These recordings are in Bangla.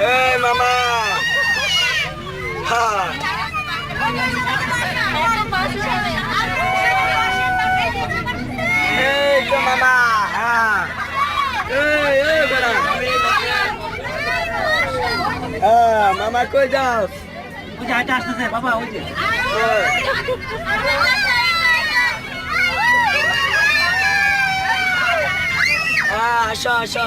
এই মামা হ্যাঁ এই তো মামা হ্যাঁ এই এই বেড়া হ্যাঁ মামা কই যাও ওই যে হাঁটে আসতেছে বাবা ওই যে আসো আসো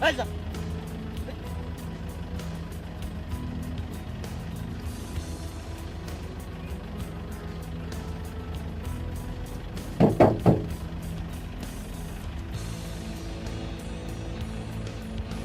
Hadi.